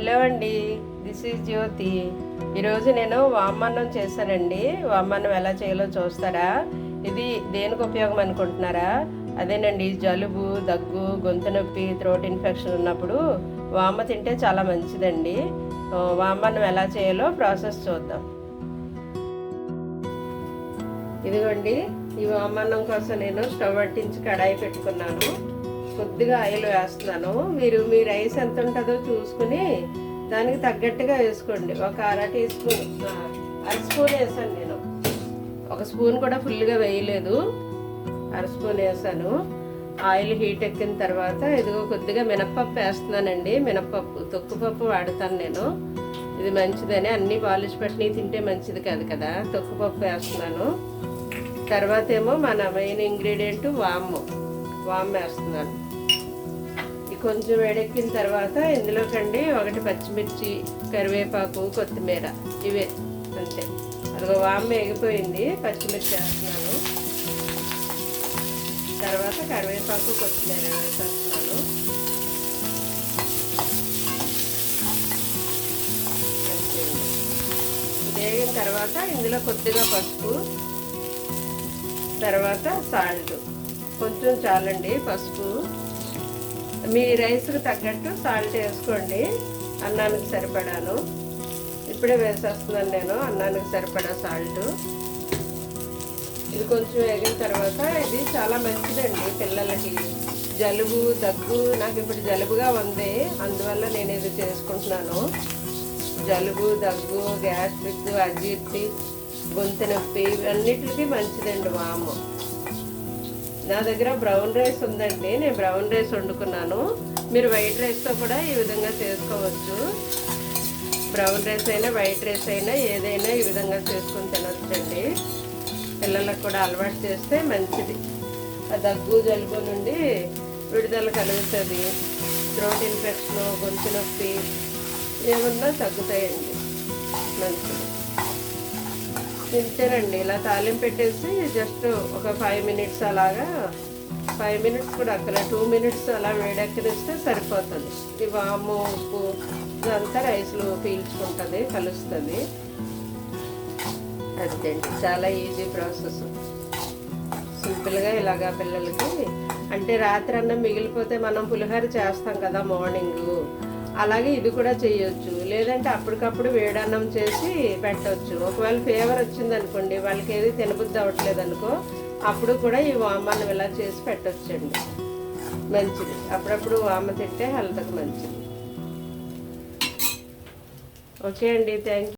Hello అండి this is జ్యోతి. ఈరోజు నేను వామన్నం చేశానండి వామన్నం ఎలా చేయాలో చూస్తారా? ఇది దేనికి ఉపయోగం అనుకుంటున్నారా? అదేనండి జలుబు దగ్గు గొంతు నొప్పి థ్రోట్ ఇన్ఫెక్షన్ ఉన్నప్పుడు వామ తింటే చాలా మంచిదండి. వామన్నం ఎలా చేయాలో ప్రాసెస్ చూద్దాం. ఇదిగోండి ఈ వామన్నం కోసం నేను స్టవ్ పట్టించి కడాయి పెట్టుకున్నాను. కొద్దిగా ఆయిల్ వేస్తున్నాను. మీరు మీ రైస్ ఎంత ఉంటుందో చూసుకుని దానికి తగ్గట్టుగా వేసుకోండి. ఒక అర టీ స్పూన్ అర స్పూన్ వేసాను నేను. ఒక స్పూన్ కూడా ఫుల్గా వేయలేదు. అర స్పూన్ వేసాను. ఆయిల్ హీట్ ఎక్కిన తర్వాత ఇదిగో కొద్దిగా మినప్పప్పు వేస్తున్నానండి. మినప్పప్పు తొక్కుపప్పు వాడతాను నేను. ఇది మంచిదని అన్ని పాలిష్ పెట్టినవి తింటే మంచిది కాదు కదా. తొక్కుపప్పు వేస్తున్నాను. తర్వాత ఏమో మన మెయిన్ ఇంగ్రీడియంట్ వాము. వామ్ వేస్తున్నాను ఇది కొంచెం వేడెక్కిన తర్వాత ఇందులోకండి ఒకటి పచ్చిమిర్చి కరివేపాకు కొత్తిమీర. ఇవే అంతే. అదిగో వామ్ వేగిపోయింది పచ్చిమిర్చి వేస్తున్నాను. తర్వాత కరివేపాకు కొత్తిమీర వేసేస్తున్నాను. వేగిన తర్వాత ఇందులో కొద్దిగా పసుపు తర్వాత సాల్ట్. కొంచెం చాలండి పసుపు. మీ రైస్కి తగ్గట్టు సాల్ట్ వేసుకోండి అన్నానికి సరిపడాను. ఇప్పుడే వేసేస్తున్నాను నేను అన్నానికి సరిపడా సాల్ట్. ఇది కొంచెం వేగిన తర్వాత ఇది చాలా మంచిదండి పిల్లలకి. జలుబు దగ్గు నాకు ఇప్పుడు జలుబుగా ఉంది అందువల్ల నేను ఇది చేసుకుంటున్నాను. జలుబు దగ్గు గ్యాస్ట్రిక్ అజీర్తి గొంతు నొప్పి ఇవన్నిటికీ మంచిదండి వాము. నా దగ్గర బ్రౌన్ రైస్ ఉందండి. నేను బ్రౌన్ రైస్ వండుకున్నాను. మీరు వైట్ రైస్తో కూడా ఈ విధంగా చేసుకోవచ్చు. బ్రౌన్ రైస్ అయినా వైట్ రైస్ అయినా ఏదైనా ఈ విధంగా చేసుకొని తినొచ్చండి. పిల్లలకు కూడా అలవాటు చేస్తే మంచిది. ఆ దగ్గు జలుబు నుండి విడుదల కలుగుతుంది. థ్రోట్ ఇన్ఫెక్షన్ గొంతు నొప్పి ఏమన్నా తగ్గుతాయండి. మంచిది. తింటేనండి ఇలా తాలింపు పెట్టేసి జస్ట్ ఒక ఫైవ్ మినిట్స్ అలాగా ఫైవ్ మినిట్స్ కూడా అక్కడ టూ మినిట్స్ అలా వేడెక్కనిస్తే సరిపోతుంది. ఈ వాము ఉప్పు ఇదంతా రైస్లో పీల్చుకుంటుంది కలుస్తుంది. అంతేండి చాలా ఈజీ ప్రాసెస్ సింపుల్గా ఇలాగా పిల్లలకి అంటే రాత్రి అన్నం మిగిలిపోతే మనం పులిహోర చేస్తాం కదా మార్నింగ్ అలాగే ఇది కూడా చేయొచ్చు. లేదంటే అప్పటికప్పుడు వేడన్నం చేసి పెట్టవచ్చు ఒకవేళ ఫీవర్ వచ్చింది అనుకోండి వాళ్ళకి ఏది తినబుద్ధి అవ్వట్లేదు అనుకో అప్పుడు కూడా ఈ వామన్నం ఇలా చేసి పెట్టొచ్చండి. మంచిది. అప్పుడప్పుడు వామ తింటే హెల్త్కి మంచిది. ఓకే అండి. థ్యాంక్